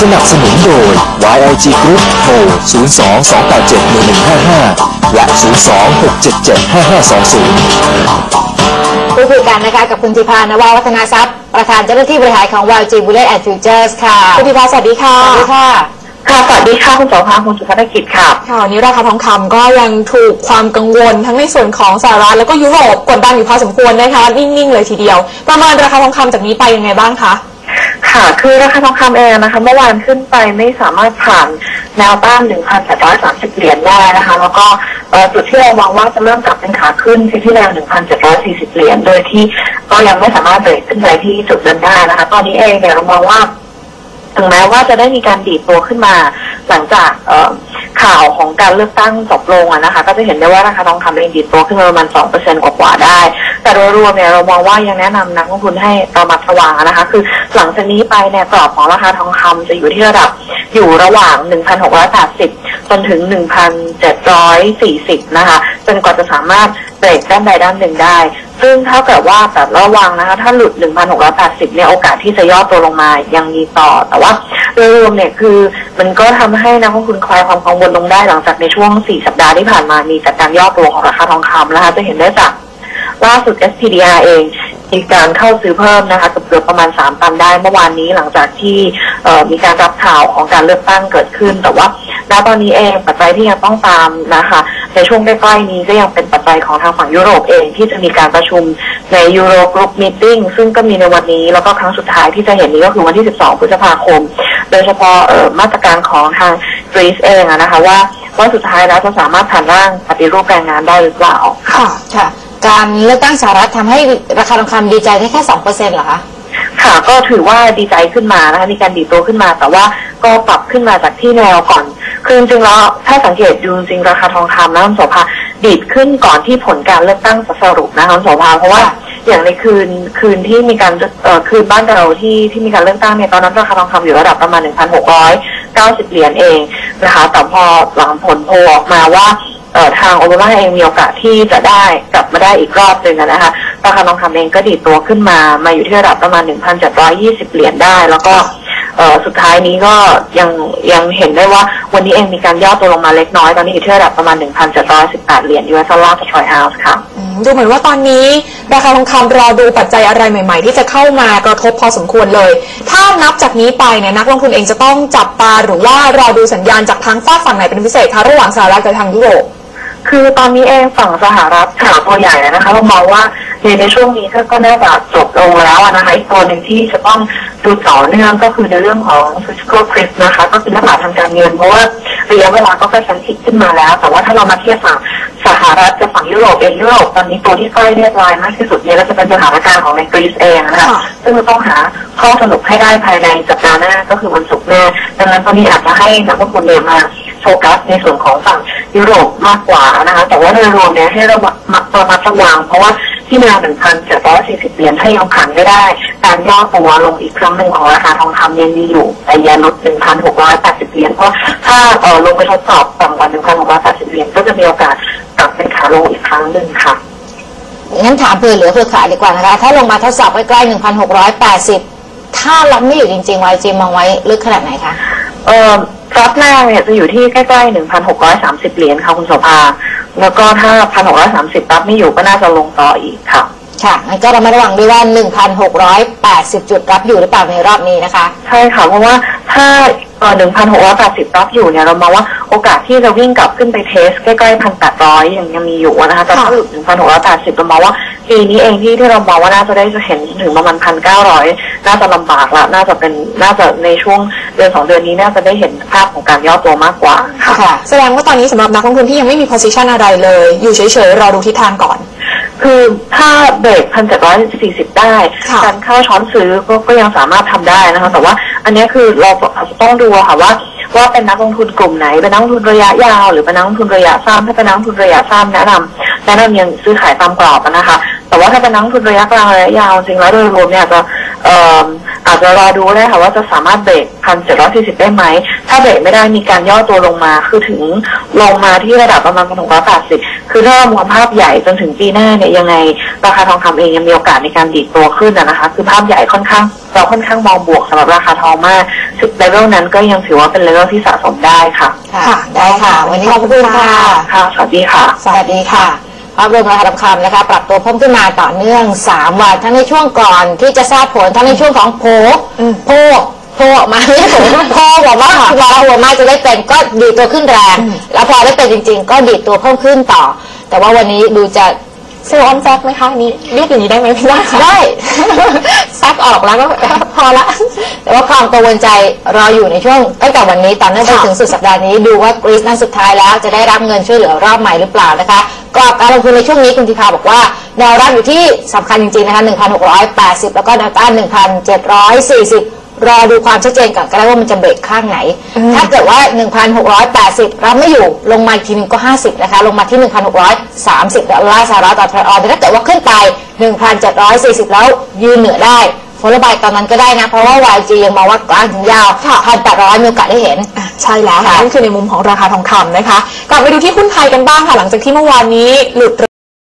สนับสนุนโดย YIG Group โทร 02-287-1155 และ 02-677-5520พูดคุยกันนะคะกับคุณธิพานวาวัฒนาทรัพย์ ประธานเจ้าหน้าที่บริหารของ YG Bullet and Futures ค่ะ คุณธิพาสวัสดีค่ะ สวัสดีค่ะ ค่ะสวัสดีค่ะ คุณโสภาคุณสุภกิจค่ะ ค่ะวันนี้ราคาทองคำก็ยังถูกความกังวลทั้งในส่วนของสหรัฐแล้วก็ยุโรปกดดันอยู่พอสมควรนะคะ นิ่งๆเลยทีเดียว ประมาณราคาทองคำจากนี้ไปยังไงบ้างคะ ค่ะ คือราคาทองคำเองนะคะเมื่อวานขึ้นไปไม่สามารถผ่านแนวต้าน1,830 เหรียญได้นะคะ แล้วก็จุดที่เรามองว่าจะเริ่มกลับเป็นขาขึ้นที่ที่แนว1,740 เหรียญ โดยที่ก็ยังไม่สามารถเบรกขึ้นไปที่จุดนั้นได้นะคะ ตอนนี้เองเนี่ยเรามองว่า ถึงแม้ว่าจะได้มีการดีดตัวขึ้นมา หลังจากเอข่าวของการเลือกตั้งจบลงอะนะคะ ก็จะเห็นได้ว่าราคาทองคำเองดีดตัวขึ้นมาประมาณ2%กว่าๆได้ แต่โดยรวมเนี่ยเรามองว่ายังแนะนำนักลงทุนให้ระมัดระวังนะคะ คือหลังจากนี้ไปเนี่ยกรอบของราคาทองคำจะอยู่ที่ระดับอยู่ระหว่าง 1,680 จนถึง 1,740 นะคะจนกว่าจะสามารถเบรกด้านใดด้านหนึ่งได้ ซึ่งเท่ากับว่าแต่ระวังนะคะ ถ้าหลุด 1,680 เนี่ย โอกาสที่จะย่อตัวลงมายังมีต่อ แต่ว่าโดยรวมเนี่ยคือมันก็ทำให้นักลงทุนคลายความกังวลลงได้หลังจากในช่วง 4 สัปดาห์ที่ผ่านมามีจากการย่อตัวของราคาทองคำนะคะ จะเห็นได้จากล่าสุด SPDR เองมีการเข้าซื้อเพิ่มนะคะเกือบเกือประมาณ 3 ตันได้เมื่อวานนี้หลังจากที่มีการรับข่าวของการเลือกตั้งเกิดขึ้น แต่ว่าณตอนนี้เองปัจจัยที่ยังต้องตามนะคะ ในช่วงใกล้ๆนี้ก็ยังเป็นปัจจัยของทางฝั่งยุโรปเองที่จะมีการประชุมในยูโรกรุ๊ปมีติ้งซึ่งก็มีในวันนี้แล้วก็ครั้งสุดท้ายที่จะเห็นนี้ก็คือวันที่ 12 พฤษภาคม โดยเฉพาะเอ่อมาตรการของทางกรีซเองอะนะคะว่าว่าสุดท้ายแล้วจะสามารถผ่านร่างปฏิรูปแรงงานได้หรือเปล่าค่ะค่ะ การเลือกตั้งสหรัฐทำให้ราคาทองคำดีใจได้แค่2%เหรอคะค่ะก็ถือว่าดีใจขึ้นมานะคะมีการดีดตัวขึ้นมา แต่ว่าก็ปรับขึ้นมาจากที่แนวก่อน คือจริงๆแล้วถ้าสังเกตดูจริงราคาทองคำนะคุณโสภาดีดขึ้นก่อนที่ผลการเลือกตั้งจะสรุปนะคะคุณโสภาเพราะว่าอย่างในคืนคืนที่มีการเอ่อคืนบ้านเราที่ที่มีการเลือกตั้งเนี่ยตอนนั้นราคาทองคำอยู่ระดับประมาณ 1,690 เหรียญเองนะคะแต่พอหลังผลโพลออกมาว่าเอ่อทางโอเบมาเองมีโอกาสที่จะได้กลับมาได้อีกรอบหนึ่งนะคะราคาทองคำเองก็ดีดตัวขึ้นมามาอยู่ที่ระดับประมาณ 1,720 เหรียญได้ แล้วก็ สุดท้ายนี้ก็ยังยังเห็นได้ว่าวันนี้เองมีการย่อตัวลงมาเล็กน้อย ตอนนี้อยู่ที่ระดับประมาณ 1,718 เหรียญ US ดอลลาร์ต่อทรอยออนซ์ค่ะอืมดูเหมือนว่าตอนนี้ ราคาทองคำรอดูปัจจัยอะไรใหม่ ๆ ที่จะเข้ามากระทบพอสมควรเลย ถ้านับจากนี้ไปเนี่ยนักลงทุนเองจะต้องจับตาหรือว่ารอดูสัญญาณจากทางฝากฝั่งไหนเป็นพิเศษคะระหว่างสหรัฐกับทางยุโรปคือตอนนี้เองฝั่งสหรัฐข่าวตัวใหญ่นะคะเรามองว่า ในในช่วงนี้ก็ก็น่าจะจบลงแล้วอะนะคะอีกตัวหนึ่งที่จะต้องดูต่อเนื่องก็คือในเรื่องของ fiscal cliff นะคะ ก็คือหน้าผาทางการเงินเพราะว่าระยะเวลาก็กระชั้นชิดขึ้นมาแล้ว แต่ว่าถ้าเรามาเทียบฝั่งสหรัฐกับฝั่งยุโรปเองยุโรปตอนนี้ตัวที่ใกล้เรียบร้อยมากที่สุดเนี่ยก็จะเป็นสถานการณ์ของในกรีซเองนะคะค่ะซึ่งเราต้องหาข้อสรุปให้ได้ภายในสัปดาห์หน้าก็คือวันศุกร์หน้าดังนั้นตอนนี้อาจจะให้นักลงทุนเนี่ยมาโฟกัสในส่วนของฝั่งยุโรปมากกว่านะคะแต่ว่าโดยรวมเนี่ยให้เรามาระมัดระวังเพราะว่า ที่แนว1,740เหรียญถ้ายังผ่านไม่ได้ การย่อตัวลงอีกครั้งหนึ่งของราคาทองคำยังมีอยู่แต่อย่าลด1,680เหรียญเพราะถ้าเอ่อลงไปทดสอบต่ำกว่า1,680เหรียญก็จะมีโอกาสกลับเป็นขาลงอีกครั้งหนึ่งค่ะงั้นถามเผื่อเหลือเผื่อขาดดีกว่านะคะ ถ้าลงมาทดสอบใกล้ๆ1,680 ถ้ารับไม่อยู่จริงๆ YG มองไว้ลึกขนาดไหนคะเอ่อรับแรกเนี่ยจะอยู่ที่ใกล้ๆ1,630เหรียญค่ะคุณโสภา แล้วก็ถ้า1,630รับไม่อยู่ก็น่าจะลงต่ออีกค่ะ ค่ะงั้นก็ระมัดระวังด้วยว่า 1,680 จุดรับอยู่หรือเปล่าในรอบนี้นะคะ ใช่ค่ะ เพราะว่าถ้าเอ่อ1,680 รับอยู่เนี่ยเรามองว่าโอกาสที่จะวิ่งกลับขึ้นไปเทสใกล้ๆ 1,800 ยังยังมีอยู่นะคะแต่ถ้าหลุด1,680 เรามองว่าปีนี้เองที่ที่เรามองว่าน่าจะได้จะเห็นถึงประมาณ 1,900 น่าจะลำบากละน่าจะเป็นน่าจะในช่วงเดือนสองเดือนนี้น่าจะได้เห็นภาพของการย่อตัวมากกว่าค่ะค่ะแสดงว่าตอนนี้สำหรับนักลงทุนที่ยังไม่มี position อะไรเลย อยู่เฉยๆรอดูทิศทางก่อนคือถ้าเบรกพันเจ็ดร้อยสี่สิบได้ค่ะการเข้าช้อนซื้อก็ก็ยังสามารถทำได้นะคะ แต่ว่าอันเนี้ยคือเราต้องดูอะค่ะว่า ว่าเป็นนักลงทุนกลุ่มไหน เป็นนักลงทุนระยะยาวหรือเป็นนักลงทุนระยะสั้นถ้าเป็นนักลงทุนระยะสั้นแนะนำแนะนำยังซื้อขายตามกรอบอะนะคะ แต่ว่าถ้าเป็นนักลงทุนระยะกลางระยะยาวจริงแล้วโดยรวมเนี่ยอาจจะเอ่ออาจจะรอดูได้ค่ะว่าจะสามารถเบรกพันเจ็ดร้อยสี่สิบได้ไหม ถ้าเบรกไม่ได้มีการย่อตัวลงมา คือถึงลงมาที่ระดับประมาณพันหกร้อยแปดสิบคือถ้าเรามองภาพใหญ่จนถึงปีหน้าเนี่ยยังไง ราคาทองคำเองยังมีโอกาสในการดีดตัวขึ้นอะนะคะ คือภาพใหญ่ค่อนข้างไกเราค่อนข้างมองบวกสำหรับราคาทองมากชุดเลเวลนั้นก็ยังถือว่าเป็นเลเวลที่สะสมได้ค่ะค่ะ ค่ะ ได้ค่ะ วันนี้ขอบคุณค่ะ ค่ะ สวัสดีค่ะ สวัสดีค่ะ ภาพรวมราคาทองคำนะคะ ปรับตัวเพิ่มขึ้นมาต่อเนื่อง 3 วัน ทั้งในช่วงก่อนที่จะทราบผลทั้งในช่วงของโผอืมโผโผออกมาไม่ใช่โผโผบอกว่าคุณรอหัวมากจะได้เป็นก็ดีดตัวขึ้นแรง แล้วพอได้เป็นจริง ๆ ก็ดีดตัวเพิ่มขึ้นต่อ แต่ว่าวันนี้ดูจะ เซลล์ออนแจ็คไหมคะอันนี้เรียกอย่างนี้ได้ไหมไม่ได้ค่ะได้ซักออกแล้วก็พอละ แต่ว่าความกังวลใจรออยู่ในช่วงตั้งแต่วันนี้ตอเนื่องไปถึงสุดสัปดาห์นี้ดูว่ากรีซนั้นสุดท้ายแล้วจะได้รับเงินช่วยเหลือรอบใหม่หรือเปล่านะคะกรอบการลงทุนในช่วงนี้คุณธิพาบอกว่าแนวรับอยู่ที่สำคัญจริงๆนะคะ 1,680 แล้วก็แนวต้าน 1,740 รอดูความชัดเจนก่อนก็ได้ว่ามันจะเบรกข้างไหน ถ้าเกิดว่า 1,680 รับไม่อยู่ลงมาอีกทีหนึงก็ 50 นะคะ ลงมาที่ 1,630ดอลลาร์สหรัฐต่อทรัลออนแต่ถ้าเกิดว่าขึ้นไป 1,740 แล้วยืนเหนือได้โฟลบายตอนนั้นก็ได้นะ เพราะว่า YG ยังมองว่ากลางถึงยาว1,800มีโอกาสได้เห็นอะใช่แล้วค่ะค่ะนั่นคือในมุมของราคาทองคำนะคะ กลับไปดูที่หุ้นไทยกันบ้างค่ะ หลังจากที่เมื่อวานนี้หลุด